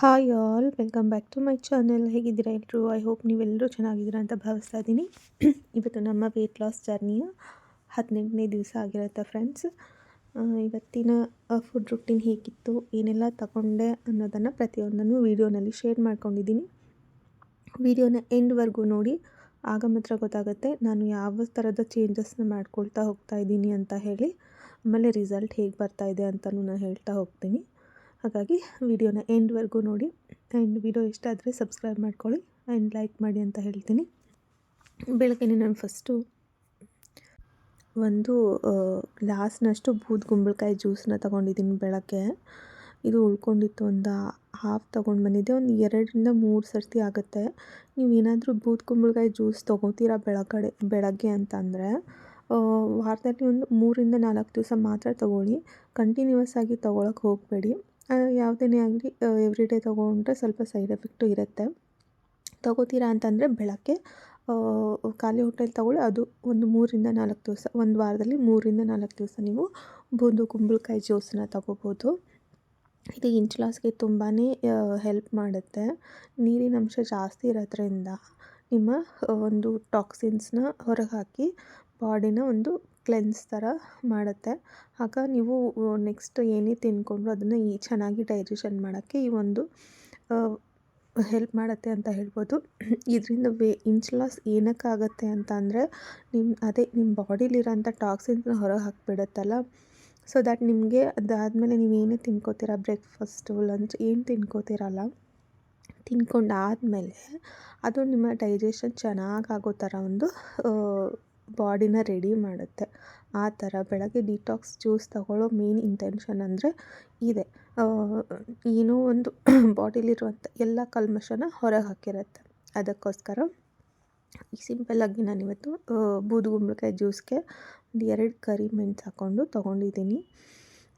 Hi all welcome back to my channel ಹೇಗಿದ್ದೀರಾ ಎಲ್ಲರೂ? I hope ನೀವೆಲ್ಲರೂ ಚೆನ್ನಾಗಿದ್ದೀರಾ ಅಂತ ಭಾವಿಸ್ತಾ ಇದ್ದೀನಿ. ಇವತ್ತು ನಮ್ಮ ವೆಯ್ಟ್ ಲಾಸ್ ಜರ್ನಿಯ ಹದಿನೆಂಟನೇ ದಿವಸ ಆಗಿರುತ್ತೆ ಫ್ರೆಂಡ್ಸ್ ಇವತ್ತಿನ ಫುಡ್ ರುಟೀನ್ ಹೇಗಿತ್ತು, ಏನೆಲ್ಲ ತಗೊಂಡೆ ಅನ್ನೋದನ್ನು ಪ್ರತಿಯೊಂದನ್ನು ವೀಡಿಯೋನಲ್ಲಿ ಶೇರ್ ಮಾಡ್ಕೊಂಡಿದ್ದೀನಿ. ವಿಡಿಯೋನ ಎಂಡ್ವರೆಗೂ ನೋಡಿ, ಆಗ ಮಾತ್ರ ಗೊತ್ತಾಗುತ್ತೆ ನಾನು ಯಾವ ಥರದ ಚೇಂಜಸ್ನ ಮಾಡ್ಕೊಳ್ತಾ ಹೋಗ್ತಾ ಇದ್ದೀನಿ ಅಂತ ಹೇಳಿ. ಆಮೇಲೆ ರಿಸಲ್ಟ್ ಹೇಗೆ ಬರ್ತಾ ಇದೆ ಅಂತಲೂ ನಾನು ಹೇಳ್ತಾ ಹೋಗ್ತೀನಿ. ಹಾಗಾಗಿ ವಿಡಿಯೋನ ಎಂಡ್ವರೆಗೂ ನೋಡಿ. ಆ್ಯಂಡ್ ವಿಡಿಯೋ ಇಷ್ಟ ಆದರೆ ಸಬ್ಸ್ಕ್ರೈಬ್ ಮಾಡ್ಕೊಳ್ಳಿ ಆ್ಯಂಡ್ ಲೈಕ್ ಮಾಡಿ ಅಂತ ಹೇಳ್ತೀನಿ. ಬೆಳಗ್ಗೆ ನಾನು ಫಸ್ಟು ಒಂದು ಗ್ಲಾಸ್ನಷ್ಟು ಬೂದ್ ಗುಂಬಳಕಾಯಿ ಜ್ಯೂಸನ್ನ ತೊಗೊಂಡಿದ್ದೀನಿ ಬೆಳಗ್ಗೆ. ಇದು ಉಳ್ಕೊಂಡಿತ್ತು ಒಂದು ಹಾಫ್ ತೊಗೊಂಡು ಬಂದಿದ್ದೆ. ಒಂದು ಎರಡರಿಂದ ಮೂರು ಸರ್ತಿ ಆಗುತ್ತೆ. ನೀವು ಏನಾದರೂ ಬೂದ್ ಕುಂಬಳಕಾಯಿ ಜ್ಯೂಸ್ ತೊಗೋತೀರಾ ಬೆಳಗಡೆ, ಬೆಳಗ್ಗೆ ಅಂತಂದರೆ ವಾರದಲ್ಲಿ ಒಂದು ಮೂರಿಂದ ನಾಲ್ಕು ದಿವಸ ಮಾತ್ರ ತೊಗೊಳ್ಳಿ. ಕಂಟಿನ್ಯೂಸ್ ಆಗಿ ತೊಗೊಳಕ್ಕೆ ಹೋಗಬೇಡಿ. ಯಾವುದೇ ಆಗಲಿ ಎವ್ರಿ ಡೇ ತೊಗೊಂಡ್ರೆ ಸ್ವಲ್ಪ ಸೈಡ್ ಎಫೆಕ್ಟು ಇರುತ್ತೆ. ತೊಗೋತೀರಾ ಅಂತಂದರೆ ಬೆಳಗ್ಗೆ ಖಾಲಿ ಹೊಟ್ಟೆಲಿ ತೊಗೊಳ್ಳಿ, ಅದು ಒಂದು ಮೂರಿಂದ ನಾಲ್ಕು ದಿವಸ, ಒಂದು ವಾರದಲ್ಲಿ ಮೂರಿಂದ ನಾಲ್ಕು ದಿವಸ ನೀವು ಬೂದು ಕುಂಬಳಕಾಯಿ ಜ್ಯೂಸನ್ನ ತಗೋಬೋದು. ಇದು ಇಂಚ್ ಲಾಸ್ಗೆ ತುಂಬಾ ಹೆಲ್ಪ್ ಮಾಡುತ್ತೆ. ನೀರಿನ ಅಂಶ ಜಾಸ್ತಿ ಇರೋದ್ರಿಂದ ನಿಮ್ಮ ಒಂದು ಟಾಕ್ಸಿನ್ಸ್ನ ಹೊರಗೆ ಹಾಕಿ ಬಾಡಿನ ಒಂದು ಕ್ಲೆನ್ಸ್ ಥರ ಮಾಡುತ್ತೆ. ಆಗ ನೀವು ನೆಕ್ಸ್ಟ್ ಏನೇ ತಿಂದ್ಕೊಂಡ್ರು ಅದನ್ನು ಈ ಚೆನ್ನಾಗಿ ಡೈಜೆಷನ್ ಮಾಡೋಕ್ಕೆ ಈ ಒಂದು ಹೆಲ್ಪ್ ಮಾಡುತ್ತೆ ಅಂತ ಹೇಳ್ಬೋದು. ಇದರಿಂದ ವೇ ಇಂಚ್ ಲಾಸ್ ಏನಕ್ಕಾಗತ್ತೆ ಅಂತ ಅಂದರೆ ನಿಮ್ಮ ಅದೇ ನಿಮ್ಮ ಬಾಡಿಲಿರೋಂಥ ಟಾಕ್ಸಿನ್ಸ್ನ ಹೊರಗೆ ಹಾಕಿಬಿಡುತ್ತಲ್ಲ. ಸೊ ದ್ಯಾಟ್ ನಿಮಗೆ ಅದಾದಮೇಲೆ ನೀವು ಏನೇ ತಿನ್ಕೋತೀರ ಬ್ರೇಕ್ಫಾಸ್ಟು ಲಂಚ್ ಏನು ತಿನ್ಕೋತೀರಲ್ಲ, ತಿನ್ಕೊಂಡಾದಮೇಲೆ ಅದು ನಿಮ್ಮ ಡೈಜೆಷನ್ ಚೆನ್ನಾಗಿ ಆಗೋ ಥರ ಒಂದು ಬಾಡಿನ ರೆಡಿ ಮಾಡುತ್ತೆ. ಆ ಥರ ಬೆಳಗ್ಗೆ ಡಿಟಾಕ್ಸ್ ಜ್ಯೂಸ್ ತಗೊಳ್ಳೋ ಮೇನ್ ಇಂಟೆನ್ಷನ್ ಅಂದರೆ ಇದೆ. ಏನೋ ಒಂದು ಬಾಡಿಲಿರುವಂಥ ಎಲ್ಲ ಕಲ್ಮಶನ ಹೊರಗೆ ಹಾಕಿರುತ್ತೆ. ಅದಕ್ಕೋಸ್ಕರ ಸಿಂಪಲ್ಲಾಗಿ ನಾನಿವತ್ತು ಬೂದುಗುಂಬಳಕಾಯಿ ಜ್ಯೂಸ್ಗೆ ಒಂದು ಎರಡು ಕರಿ ಮೆಣಸು ಹಾಕ್ಕೊಂಡು ತೊಗೊಂಡಿದ್ದೀನಿ.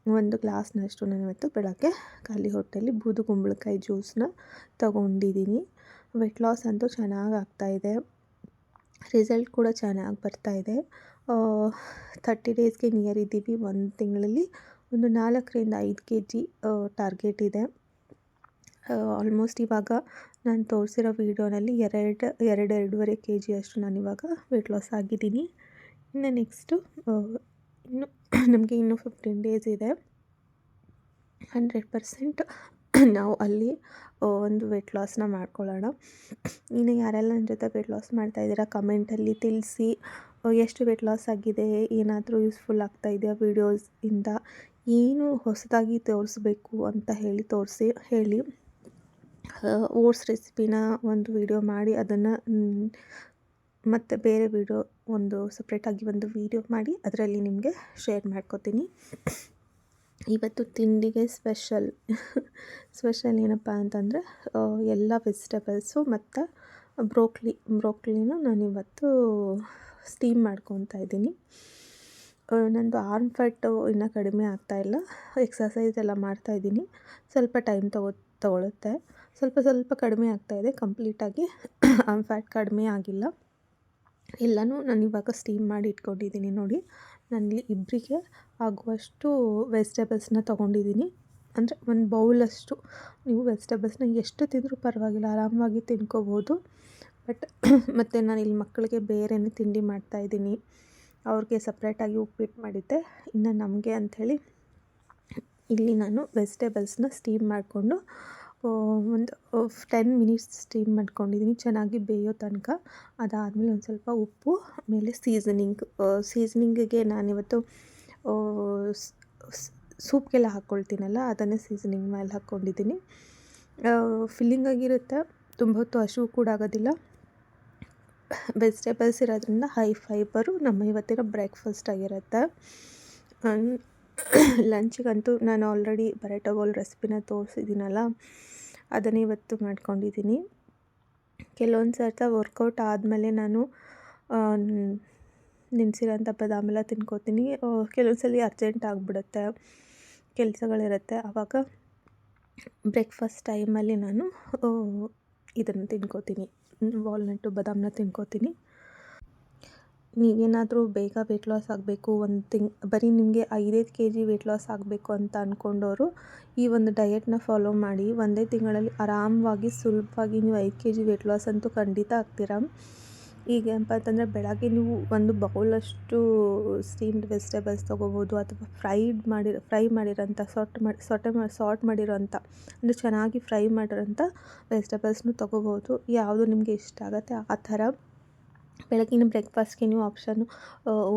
ಒಂದು ಗ್ಲಾಸ್ನಷ್ಟು ನಾನಿವತ್ತು ಬೆಳಗ್ಗೆ ಖಾಲಿ ಹೊಟ್ಟೆಯಲ್ಲಿ ಬೂದುಗುಂಬಳಕಾಯಿ ಜ್ಯೂಸನ್ನ ತೊಗೊಂಡಿದ್ದೀನಿ. ವೆಟ್ ಲಾಸ್ ಅಂತೂ ಚೆನ್ನಾಗಿ ಆಗ್ತಾಯಿದೆ ರಿಸಲ್ಟ್ ಕೂಡ ಚೆನ್ನಾಗಿ ಬರ್ತಾ ಇದೆ. ಥರ್ಟಿ ಡೇಸ್ಗೆ ನಿಯರ್ ಇದ್ದೀವಿ. ಒಂದು ತಿಂಗಳಲ್ಲಿ ಒಂದು ನಾಲ್ಕರಿಂದ ಐದು ಕೆ ಜಿ ಟಾರ್ಗೆಟ್ ಇದೆ. ಆಲ್ಮೋಸ್ಟ್ ಇವಾಗ ನಾನು ತೋರಿಸಿರೋ ವೀಡಿಯೋನಲ್ಲಿ ಎರಡು ಎರಡು ಎರಡೂವರೆ ಕೆ ನಾನು ಇವಾಗ ವೆಯ್ಟ್ ಲಾಸ್ ಆಗಿದ್ದೀನಿ. ಇನ್ನು ನೆಕ್ಸ್ಟು ಇನ್ನು ನಮಗೆ ಇನ್ನೂ ಫಿಫ್ಟೀನ್ ಡೇಸ್ ಇದೆ. ಹಂಡ್ರೆಡ್ ಪರ್ಸೆಂಟ್ ನಾವು ಅಲ್ಲಿ ಒಂದು ವೆಯ್ಟ್ ಲಾಸ್ನ ಮಾಡ್ಕೊಳ್ಳೋಣ. ಇನ್ನು ಯಾರೆಲ್ಲ ನನ್ನ ಜೊತೆ ವೆಯ್ಟ್ ಲಾಸ್ ಮಾಡ್ತಾಯಿದ್ದೀರಾ ಕಮೆಂಟಲ್ಲಿ ತಿಳಿಸಿ. ಎಷ್ಟು ವೆಯ್ಟ್ ಲಾಸ್ ಆಗಿದೆ, ಏನಾದರೂ ಯೂಸ್ಫುಲ್ ಆಗ್ತಾಯಿದೆಯಾ ವೀಡಿಯೋಸಿಂದ ಏನು ಹೊಸದಾಗಿ ತೋರಿಸ್ಬೇಕು ಅಂತ ಹೇಳಿ ತೋರಿಸಿ, ಹೇಳಿ. ಓಟ್ಸ್ ರೆಸಿಪಿನ ಒಂದು ವಿಡಿಯೋ ಮಾಡಿ, ಅದನ್ನು ಮತ್ತು ಬೇರೆ ವಿಡಿಯೋ ಒಂದು ಸಪ್ರೇಟಾಗಿ ಒಂದು ವಿಡಿಯೋ ಮಾಡಿ, ಅದರಲ್ಲಿ ನಿಮಗೆ ಶೇರ್ ಮಾಡ್ಕೋತೀನಿ. ಇವತ್ತು ತಿಂಡಿಗೆ ಸ್ಪೆಷಲ್ ಸ್ಪೆಷಲ್ ಏನಪ್ಪ ಅಂತಂದರೆ ಎಲ್ಲ ವೆಜಿಟೇಬಲ್ಸು ಮತ್ತು ಬ್ರೋಕ್ಲಿ, ಬ್ರೋಕ್ಲಿನ ನಾನಿವತ್ತು ಸ್ಟೀಮ್ ಮಾಡ್ಕೊತಾ ಇದ್ದೀನಿ. ನಂದು ಆರ್ಮ್ ಫ್ಯಾಟು ಇನ್ನೂ ಕಡಿಮೆ ಆಗ್ತಾಯಿಲ್ಲ ಎಕ್ಸಸೈಸ್ ಎಲ್ಲ ಮಾಡ್ತಾಯಿದ್ದೀನಿ ಸ್ವಲ್ಪ ಟೈಮ್ ತಗೋ, ತಗೊಳುತ್ತೆ. ಸ್ವಲ್ಪ ಸ್ವಲ್ಪ ಕಡಿಮೆ ಆಗ್ತಾಯಿದೆ ಕಂಪ್ಲೀಟಾಗಿ ಆರ್ಮ್ ಫ್ಯಾಟ್ ಕಡಿಮೆ ಆಗಿಲ್ಲ. ಎಲ್ಲನೂ ನಾನು ಇವಾಗ ಸ್ಟೀಮ್ ಮಾಡಿ ಇಟ್ಕೊಂಡಿದ್ದೀನಿ ನೋಡಿ. ನಾನಿಲ್ಲಿ ಇಬ್ಬರಿಗೆ ಆಗುವಷ್ಟು ವೆಜಿಟೇಬಲ್ಸ್ನ ತೊಗೊಂಡಿದ್ದೀನಿ. ಅಂದರೆ ಒಂದು ಬೌಲಷ್ಟು. ನೀವು ವೆಜಿಟೇಬಲ್ಸ್ನ ಎಷ್ಟು ತಿಂದರೂ ಪರವಾಗಿಲ್ಲ, ಆರಾಮವಾಗಿ ತಿನ್ಕೋಬೋದು. ಬಟ್ ಮತ್ತು ಇಲ್ಲಿ ಮಕ್ಕಳಿಗೆ ಬೇರೆಯೇ ತಿಂಡಿ ಮಾಡ್ತಾಯಿದ್ದೀನಿ ಅವ್ರಿಗೆ ಸಪ್ರೇಟಾಗಿ ಉಪ್ಪಿಟ್ಟು ಮಾಡಿದ್ದೆ. ಇನ್ನು ನಮಗೆ ಅಂಥೇಳಿ ಇಲ್ಲಿ ನಾನು ವೆಜಿಟೇಬಲ್ಸ್ನ ಸ್ಟೀಮ್ ಮಾಡಿಕೊಂಡು ಒಂದು ಟೆನ್ ಮಿನಿಟ್ಸ್ ಸ್ಟೀಮ್ ಮಾಡ್ಕೊಂಡಿದ್ದೀನಿ ಚೆನ್ನಾಗಿ ಬೇಯೋ ತನಕ. ಅದಾದಮೇಲೆ ಒಂದು ಸ್ವಲ್ಪ ಉಪ್ಪು, ಆಮೇಲೆ ಸೀಸನಿಂಗ್ ಸೀಸನಿಂಗಿಗೆ ನಾನಿವತ್ತು ಸೂಪ್ಗೆಲ್ಲ ಹಾಕ್ಕೊಳ್ತೀನಲ್ಲ ಅದನ್ನೇ ಸೀಸನಿಂಗ್ ಮೇಲೆ ಹಾಕ್ಕೊಂಡಿದ್ದೀನಿ ಫಿಲ್ಲಿಂಗ್ ಆಗಿರುತ್ತೆ. ತುಂಬ ಹೊತ್ತು ಹಸಿವು ಕೂಡ ಆಗೋದಿಲ್ಲ. ವೆಜಿಟೇಬಲ್ಸ್ ಇರೋದ್ರಿಂದ ಹೈ ಫೈಬರು ನಮ್ಮ ಇವತ್ತಿನ ಬ್ರೇಕ್ಫಾಸ್ಟ್ ಆಗಿರುತ್ತೆ. ಲಂಚ್ಗಂತೂ ನಾನು ಆಲ್ರೆಡಿ ಬರೇಟೋ ಬೋಲ್ ರೆಸಿಪಿನ ತೋರಿಸಿದ್ದೀನಲ್ಲ, ಅದನ್ನು ಇವತ್ತು ಮಾಡ್ಕೊಂಡಿದ್ದೀನಿ. ಕೆಲವೊಂದು ಸರ್ತ ವರ್ಕೌಟ್ ಆದಮೇಲೆ ನಾನು ನೆನೆಸಿರೋಂಥ ಬದಾಮೆಲ್ಲ ತಿನ್ಕೋತೀನಿ. ಕೆಲವೊಂದು ಸಲ ಅರ್ಜೆಂಟ್ ಆಗಿಬಿಡುತ್ತೆ, ಕೆಲಸಗಳಿರುತ್ತೆ. ಆವಾಗ ಬ್ರೇಕ್ಫಾಸ್ಟ್ ಟೈಮಲ್ಲಿ ನಾನು ಇದನ್ನು ತಿನ್ಕೋತೀನಿ. ವಾಲ್ನಟ್ಟು ಬದಾಮನ್ನ ತಿನ್ಕೋತೀನಿ. ನೀವೇನಾದರೂ ಬೇಗ ವೆಯ್ಟ್ ಲಾಸ್ ಆಗಬೇಕು, ಒಂದು ತಿಂಗ್, ಬರೀ ನಿಮಗೆ ಐದೈದು ಕೆ ಜಿ ವೆಯ್ಟ್ ಲಾಸ್ ಆಗಬೇಕು ಅಂತ ಅಂದ್ಕೊಂಡವರು ಈ ಒಂದು ಡಯೆಟ್ನ ಫಾಲೋ ಮಾಡಿ, ಒಂದೇ ತಿಂಗಳಲ್ಲಿ ಆರಾಮವಾಗಿ, ಸುಲಭವಾಗಿ ನೀವು ಐದು ಕೆ ಜಿ ವೆಯ್ಟ್ ಲಾಸ್ ಅಂತೂ ಖಂಡಿತ ಆಗ್ತೀರಾ? ಈಗ ಏನಪ್ಪ ಅಂತಂದರೆ ಬೆಳಗ್ಗೆ ನೀವು ಒಂದು ಬೌಲಷ್ಟು ಸ್ಟೀಮ್ಡ್ ವೆಜಿಟೇಬಲ್ಸ್ ತೊಗೋಬೋದು, ಅಥವಾ ಫ್ರೈಡ್ ಮಾಡಿ ಫ್ರೈ ಮಾಡಿರೋಂಥ ಸಾಟ್ ಮಾಡಿ ಸೊಟೆ ಮಾಡಿ ಸಾಟ್ ಮಾಡಿರೋಂಥ ಅಂದರೆ ಚೆನ್ನಾಗಿ ಫ್ರೈ ಮಾಡಿರೋಂಥ ವೆಜಿಟೇಬಲ್ಸ್ನು ತೊಗೋಬೋದು, ಯಾವುದು ನಿಮಗೆ ಇಷ್ಟ ಆಗುತ್ತೆ ಆ ಥರ. ಬೆಳಗಿನ ಬ್ರೇಕ್ಫಾಸ್ಟ್ಗೆ ನೀವು ಆಪ್ಷನ್ನು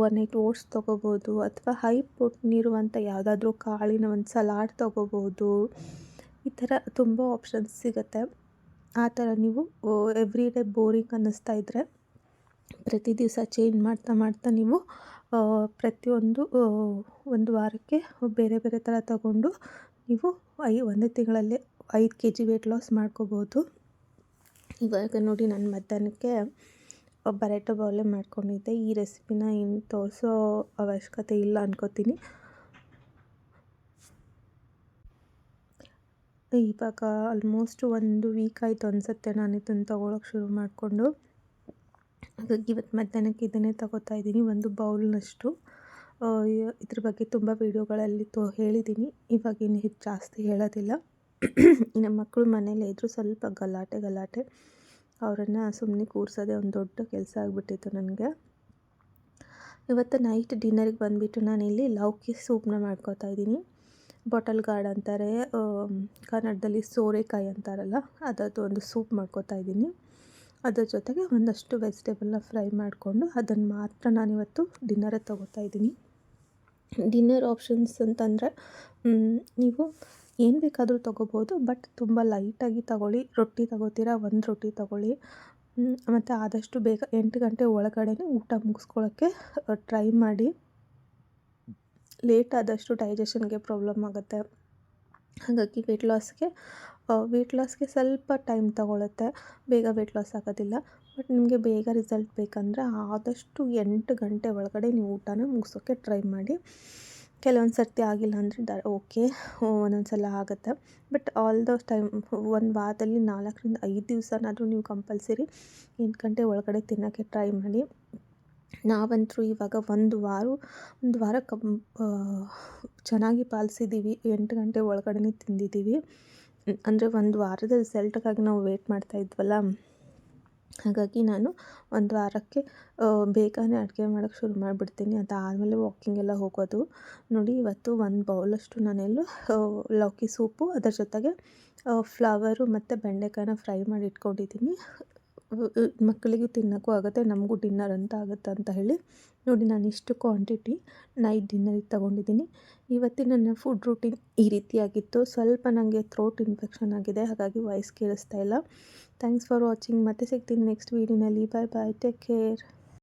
ಒನ್ ನೈಟ್ ಓಟ್ಸ್ ತೊಗೋಬೋದು ಅಥವಾ ಹೈ ಪ್ರೋಟೀನ್ ಇರುವಂಥ ಯಾವುದಾದ್ರೂ ಕಾಳಿನ ಒಂದು ಸಲಾಡ್ ತೊಗೋಬೋದು. ಈ ಥರ ತುಂಬ ಆಪ್ಷನ್ಸ್ ಸಿಗುತ್ತೆ. ಆ ಥರ ನೀವು ಎವ್ರಿ ಡೇ ಬೋರಿಂಗ್ ಅನ್ನಿಸ್ತಾ ಇದ್ದರೆ ಪ್ರತಿ ದಿವಸ ಚೇಂಜ್ ಮಾಡ್ತಾ ಮಾಡ್ತಾ ನೀವು ಪ್ರತಿಯೊಂದು ಒಂದು ವಾರಕ್ಕೆ ಬೇರೆ ಬೇರೆ ಥರ ತಗೊಂಡು ನೀವು ಐ, ಒಂದೇ ತಿಂಗಳಲ್ಲಿ ಐದು ಕೆ ಜಿ ವೆಯ್ಟ್ ಲಾಸ್ ಮಾಡ್ಕೋಬೋದು. ಇವಾಗ ನೋಡಿ ನಾನು ಮಧ್ಯಾಹ್ನಕ್ಕೆ ಬರೇಟೊ ಬೌಲೇ ಮಾಡ್ಕೊಂಡಿದ್ದೆ. ಈ ರೆಸಿಪಿನ ಏನು ತೋರಿಸೋ ಅವಶ್ಯಕತೆ ಇಲ್ಲ ಅನ್ಕೋತೀನಿ. ಇವಾಗ ಆಲ್ಮೋಸ್ಟ್ ಒಂದು ವೀಕ್ ಆಯಿತು ಅನಿಸುತ್ತೆ ನಾನು ಇದನ್ನು ತೊಗೊಳಕ್ಕೆ ಶುರು ಮಾಡಿಕೊಂಡು. ಹಾಗಾಗಿ ಇವತ್ತು ಮಧ್ಯಾಹ್ನಕ್ಕೆ ಇದನ್ನೇ ತಗೋತಾ ಇದ್ದೀನಿ, ಒಂದು ಬೌಲ್ನಷ್ಟು. ಇದ್ರ ಬಗ್ಗೆ ತುಂಬ ವೀಡಿಯೋಗಳಲ್ಲಿ ತೋ, ಹೇಳಿದ್ದೀನಿ. ಇವಾಗೇನು ಹೆಚ್ಚು ಜಾಸ್ತಿ ಹೇಳೋದಿಲ್ಲ. ನಮ್ಮ ಮಕ್ಕಳು ಮನೇಲಿ ಇದ್ದರೂ ಸ್ವಲ್ಪ ಗಲಾಟೆ ಗಲಾಟೆ. ಅವರನ್ನು ಸುಮ್ಮನೆ ಕೂರಿಸೋದೇ ಒಂದು ದೊಡ್ಡ ಕೆಲಸ ಆಗಿಬಿಟ್ಟಿತ್ತು ನನಗೆ. ಇವತ್ತು ನೈಟ್ ಡಿನ್ನರಿಗೆ ಬಂದುಬಿಟ್ಟು ನಾನಿಲ್ಲಿ ಲೌಕಿ ಸೂಪ್ನ ಮಾಡ್ಕೋತಾ ಇದ್ದೀನಿ. ಬಾಟಲ್ ಗಾರ್ಡ್ ಅಂತಾರೆ ಕನ್ನಡದಲ್ಲಿ ಸೋರೆಕಾಯಿ ಅಂತಾರಲ್ಲ ಅದರದ್ದು ಒಂದು ಸೂಪ್ ಮಾಡ್ಕೋತಾ ಇದ್ದೀನಿ. ಅದರ ಜೊತೆಗೆ ಒಂದಷ್ಟು ವೆಜಿಟೇಬಲ್ನ ಫ್ರೈ ಮಾಡಿಕೊಂಡು ಅದನ್ನು ಮಾತ್ರ ನಾನಿವತ್ತು ಡಿನ್ನರೇ ತೊಗೋತಾ ಇದ್ದೀನಿ. ಡಿನ್ನರ್ ಆಪ್ಷನ್ಸ್ ಅಂತಂದರೆ ನೀವು ಏನು ಬೇಕಾದರೂ ತೊಗೋಬೋದು ಬಟ್ ತುಂಬ ಲೈಟಾಗಿ ತಗೊಳ್ಳಿ, ರೊಟ್ಟಿ ತಗೋತೀರಾ, ಒಂದು ರೊಟ್ಟಿ ತಗೊಳ್ಳಿ. ಮತ್ತು ಆದಷ್ಟು ಬೇಗ ಎಂಟು ಗಂಟೆ ಒಳಗಡೆ ಊಟ ಮುಗಿಸ್ಕೊಳ್ಳೋಕ್ಕೆ ಟ್ರೈ ಮಾಡಿ. ಲೇಟ್ ಆದಷ್ಟು ಡೈಜೆಷನ್ಗೆ ಪ್ರಾಬ್ಲಮ್ ಆಗುತ್ತೆ. ಹಾಗಾಗಿ ವೆಯ್ಟ್ ಲಾಸ್ಗೆ ವೆಯ್ಟ್ ಲಾಸ್ಗೆ ಸ್ವಲ್ಪ ಟೈಮ್ ತಗೊಳುತ್ತೆ. ಬೇಗ ವೆಯ್ಟ್ ಲಾಸ್ ಆಗೋದಿಲ್ಲ ಬಟ್ ನಿಮಗೆ ಬೇಗ ರಿಸಲ್ಟ್ ಬೇಕಂದರೆ ಆದಷ್ಟು ಎಂಟು ಗಂಟೆ ಒಳಗಡೆ ನೀವು ಊಟನ ಮುಗಿಸೋಕ್ಕೆ ಟ್ರೈ ಮಾಡಿ. ಕೆಲವೊಂದು ಸರ್ತಿ ಆಗಿಲ್ಲ ಅಂದರೆ ದ, ಓಕೆ ಒಂದೊಂದು ಸಲ ಆಗುತ್ತೆ. ಬಟ್ ಆಲ್ ದ ಟೈಮ್ ಒಂದು ವಾರದಲ್ಲಿ ನಾಲ್ಕರಿಂದ ಐದು ದಿವಸನಾದರೂ ನೀವು ಕಂಪಲ್ಸರಿ ಎಂಟು ಗಂಟೆ ಒಳಗಡೆ ತಿನ್ನೋಕ್ಕೆ ಟ್ರೈ ಮಾಡಿ. ನಾವಂತೂ ಇವಾಗ ಒಂದು ವಾರ ಒಂದು ವಾರ ಕಂ ಚೆನ್ನಾಗಿ ಪಾಲಿಸಿದ್ದೀವಿ ಎಂಟು ಗಂಟೆ ಒಳಗಡೆ ತಿಂದಿದ್ದೀವಿ. ಅಂದರೆ ಒಂದು ವಾರದ ರಿಸಲ್ಟ್ಗಾಗಿ ನಾವು ವೇಟ್ ಮಾಡ್ತಾ ಇದ್ವಲ್ಲ. ಹಾಗಾಗಿ ನಾನು ಒಂದು ವಾರಕ್ಕೆ ಬೇಗನೆ ಅಡುಗೆ ಮಾಡೋಕ್ಕೆ ಶುರು ಮಾಡಿಬಿಡ್ತೀನಿ. ಅದಾದಮೇಲೆ ವಾಕಿಂಗ್ ಎಲ್ಲ ಹೋಗೋದು. ನೋಡಿ, ಇವತ್ತು ಒಂದು ಬೌಲಷ್ಟು ನಾನೆಲ್ಲ ಲೌಕಿ ಸೂಪು. ಅದರ ಜೊತೆಗೆ ಫ್ಲವರು ಮತ್ತು ಬೆಂಡೆಕಾಯನ್ನ ಫ್ರೈ ಮಾಡಿ ಇಟ್ಕೊಂಡಿದ್ದೀನಿ. ಮಕ್ಕಳಿಗೂ ತಿನ್ನೋಕ್ಕೂ ಆಗುತ್ತೆ, ನಮಗೂ ಡಿನ್ನರ್ ಅಂತ ಆಗುತ್ತೆ ಅಂತ ಹೇಳಿ ನೋಡಿ ನಾನು ಇಷ್ಟು ಕ್ವಾಂಟಿಟಿ ನೈಟ್ ಡಿನ್ನರಿಗೆ ತೊಗೊಂಡಿದ್ದೀನಿ. ಇವತ್ತಿನ ನನ್ನ ಫುಡ್ ರೂಟೀನ್ ಈ ರೀತಿಯಾಗಿತ್ತು. ಸ್ವಲ್ಪ ನನಗೆ ಥ್ರೋಟ್ ಇನ್ಫೆಕ್ಷನ್ ಆಗಿದೆ, ಹಾಗಾಗಿ ವಾಯ್ಸ್ ಕೇಳಿಸ್ತಾ ಇಲ್ಲ. ಥ್ಯಾಂಕ್ಸ್ ಫಾರ್ ವಾಚಿಂಗ್ ಮತ್ತೆ ಸಿಗ್ತೀನಿ ನೆಕ್ಸ್ಟ್ ವೀಡಿಯೋನಲ್ಲಿ ಬಾಯ್ ಬಾಯ್ ಟೇಕ್ ಕೇರ್